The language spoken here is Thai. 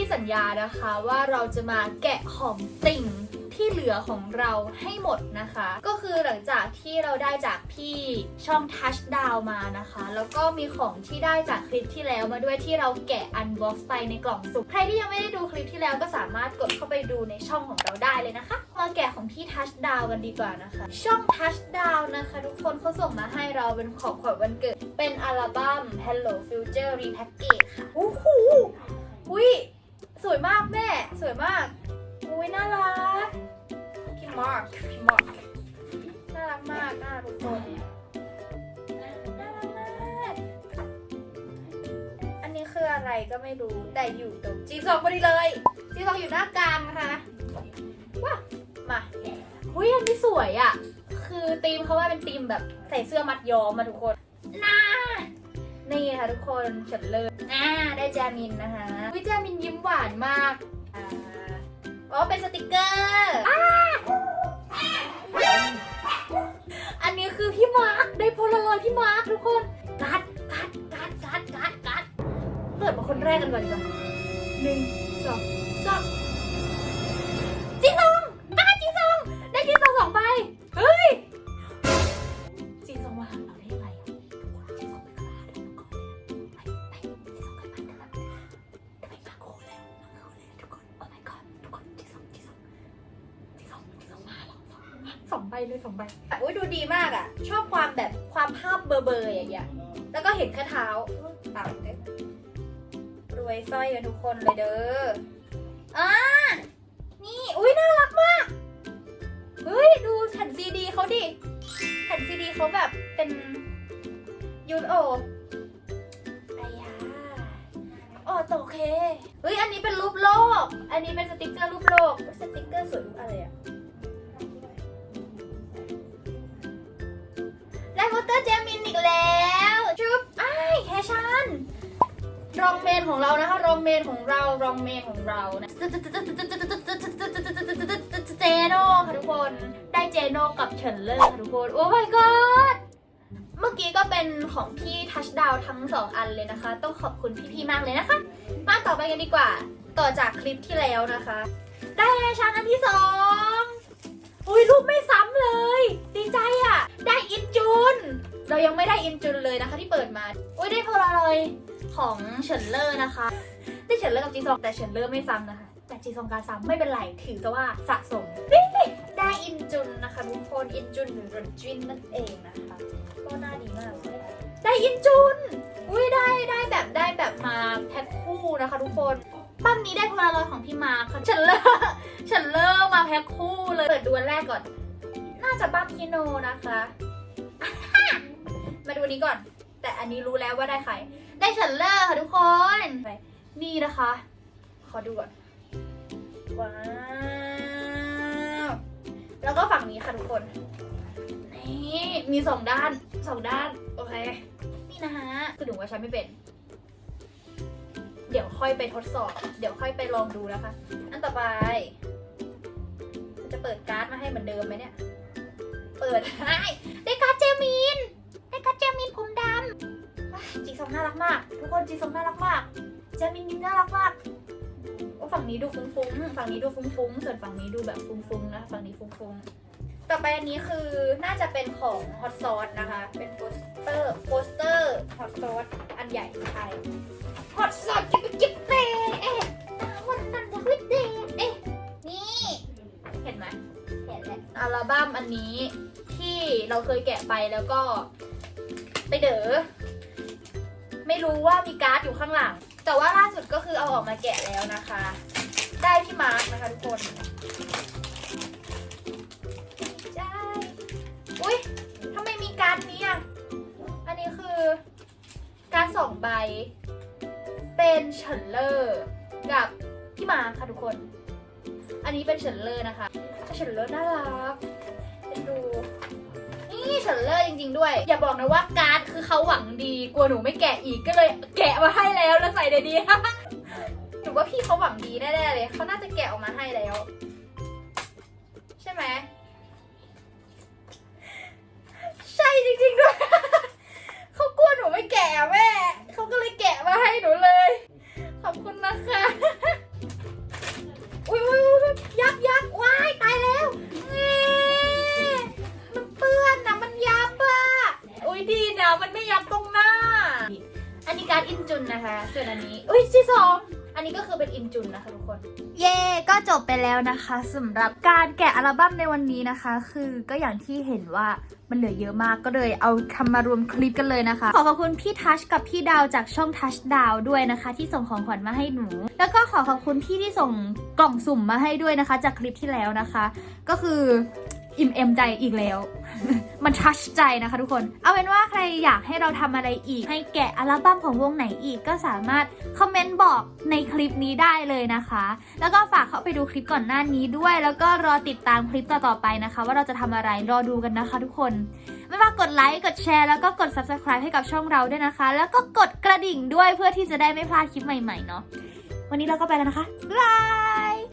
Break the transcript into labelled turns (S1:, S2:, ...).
S1: พี่สัญญานะคะว่าเราจะมาแกะของติ่งที่เหลือของเราให้หมดนะคะ ก็คือหลังจากที่เราได้จากพี่ช่อง Touch Down มานะคะ แล้วก็มีของที่ได้จากคลิปที่แล้วมาด้วยที่เราแกะ unbox ไปในกล่องสุ่มใครที่ยังไม่ได้ดูคลิปที่แล้วก็สามารถกดเข้าไปดูในช่องของเราได้เลยนะคะ มาแกะของพี่ Touch Down กันดีกว่านะคะ ช่อง Touch Down นะคะ ทุกคนเขาส่งมาให้เราเป็นของขวัญวันเกิด เป็นอัลบั้ม Hello Future Repackage ค่ะโอ้โหอุ้ย สวยมากแม่ สวยมากอุ้ยน่ารักพี่มาร์คพี่มาร์คน่ารักมากน่ารักทุกคนน่ารักมากอันนี้คืออะไรก็ไม่รู้แต่อยู่ตรงจีซองพอดีเลยจีซองอยู่หน้ากลางนะคะว้ามาหุ้ยอันนี้สวยอะ่ะ คือธีมเขาว่าเป็นธีมแบบใส่เสื้อมัดย้อมมาทุกคนน่า นี่ค่ะทุกคนเฉลยอ่าได้แจมินนะคะวิแจมินยิ้มหวานมากอ่าอ๋อเป็นสติกเกอร์อ่าอันนี้คือพี่มาร์คได้โพลารอยด์พี่มาร์คทุกคนกัดกัดกัดกัดกัดกัดเปิดมาคนแรกกันก่อนดีกว่าหนึ่งสองสาม สองใบเลยสองใบอุ้ยดูดีมากอะ ชอบความแบบความภาพเบอร์เบอร์อย่างเงี้ย แล้วก็เห็นแค่เท้าเต่าเด้รวยสร้อยกันทุกคนเลยเด้ออ่านี่อุ้ยน่ารักมาก เฮ้ย ดูแผ่นซีดีเขาดิแผ่นซีดีเขาแบบเป็นยูนโอไอ้ยาโอ้โอเค เฮ้ย อันนี้เป็นรูปโลก อันนี้เป็นสติกเกอร์รูปโลก สติกเกอร์สวยรูปอะไรอะ รองเมนของเรานะคะ รองเมนของเรา รองเมนของเรานะเจโน่ค่ะทุกคน ได้เจโน่กับเฉินเลอร์ค่ะทุกคน โอ้ my god เมื่อกี้ก็เป็นของพี่ทัชดาวทั้งสองอันเลยนะคะ ต้องขอบคุณพี่ๆมากเลยนะคะ มาต่อไปกันดีกว่า ต่อจากคลิปที่แล้วนะคะ ได้แฮชานอันที่สองอุ้ยรูปไม่ซ้ำเลย ดีใจอะ ได้อินจุน เรายังไม่ได้อินจุนเลยนะคะที่เปิดมา อุ้ยได้โพลารอยของเฉินเลอร์นะคะ ได้เฉินเลอร์กับจีซองแต่เฉินเลอร์ไม่ซ้ำนะคะ แต่จีซองการซ้ำไม่เป็นไรถือซะว่าสะสม ได้อินจุนนะคะทุกคนอินจุนหรือรนจินนั่นเองนะคะก็น่าดีมากเลยได้อินจุนอุ้ยได้ได้แบบได้แบบมาแพ็คคู่นะคะทุกคนปั้มนี้ได้โพลารอยของพี่มาร์คค่ะเฉินเลอร์เฉินเลอร์มาแพ็คคู่เลยเปิดดูอันแรกก่อน น่าจะปั้มฮิโนนะคะ ดูอันนี้ก่อน แต่อันนี้รู้แล้วว่าได้ใคร ได้เฉินเลอร์ค่ะทุกคน นี่นะคะ ขอดูก่อน ว้าว แล้วก็ฝั่งนี้ค่ะทุกคน นี่มีสองด้านสองด้าน โอเค นี่นะฮะคือหนูว่าใช้ไม่เป็น เดี๋ยวค่อยไปทดสอบ เดี๋ยวค่อยไปลองดูนะคะ อันต่อไปมันจะเปิดการ์ดมาให้เหมือนเดิมไหมเนี่ย เปิดให้ได้การ์ดเจมิน จีซองน่ารักมาก ทุกคนจีซองน่ารักมากเจมินยิ้มน่ารักมากโอ้ฝั่งนี้ดูฟุ้งๆฝั่งนี้ดูฟุ้งๆส่วนฝั่งนี้ดูแบบฟุ้งๆนะฝั่งนี้ฟุ้งๆต่อไปอันนี้คือน่าจะเป็นของฮอตซอสนะคะ เป็นโปสเตอร์โปสเตอร์ฮอตซอสอันใหญ่ไทยฮอตซอสจิ๊บจิ๊บเต้เอ๊ะวันนั้นจะวิดเดเอ๊ะนี่ เห็นไหมเห็นแหละอัลบั้มอันนี้ที่เราเคยแกะไปแล้วก็ไปเด๋อ ไม่รู้ว่ามีการ์ดอยู่ข้างหลัง แต่ว่าล่าสุดก็คือเอาออกมาแกะแล้วนะคะ ได้พี่มาร์คนะคะทุกคนใช่อุ้ยทำไมมีการ์ดนี้อะ อันนี้คือการ์ดสองใบ เป็นเฉินเลอร์กับพี่มาร์คค่ะทุกคน อันนี้เป็นเฉินเลอร์นะคะเฉินเลอร์น่ารักเป็นดู นี่เฉินเลอจริง ๆ ด้วย อย่าบอกนะว่าการ์ดคือเขาหวังดี กลัวหนูไม่แกะอีกก็เลยแกะมาให้แล้วแล้วใส่ในนี้ หนูว่าพี่เขาหวังดีแน่ๆเลยเขาน่าจะแกะออกมาให้แล้ว ใช่ไหม จุนนะคะ ส่วนอันนี้อุ้ยที่สองอันนี้ก็คือเป็นอินจุนนะคะทุกคน เย่ก็จบไปแล้วนะคะสำหรับการแกะอัลบั้มในวันนี้นะคะ คือก็อย่างที่เห็นว่ามันเหลือเยอะมากก็เลยเอาทำมารวมคลิปกันเลยนะคะ ขอขอบคุณพี่ทัชกับพี่ดาวจากช่องทัชดาวด้วยนะคะ ที่ส่งของขวัญมาให้หนู แล้วก็ขอขอบคุณพี่ที่ส่งกล่องสุ่มมาให้ด้วยนะคะ จากคลิปที่แล้วนะคะ ก็คือ อิ่มเอมใจอีกแล้ว มันทัชใจนะคะทุกคน เอาเป็นว่าใครอยากให้เราทำอะไรอีก ให้แกะอัลบั้มของวงไหนอีกก็สามารถคอมเมนต์บอกในคลิปนี้ได้เลยนะคะ แล้วก็ฝากเข้าไปดูคลิปก่อนหน้านี้ด้วย แล้วก็รอติดตามคลิปต่อๆไปนะคะ ว่าเราจะทำอะไรรอดูกันนะคะ ทุกคนไม่ว่ากดไลค์กดแชร์แล้วก็กด subscribe ให้กับช่องเราด้วยนะคะ แล้วก็กดกระดิ่งด้วยเพื่อที่จะได้ไม่พลาดคลิปใหม่ๆเนาะวันนี้เราก็ไปแล้วนะคะบ๊ายบาย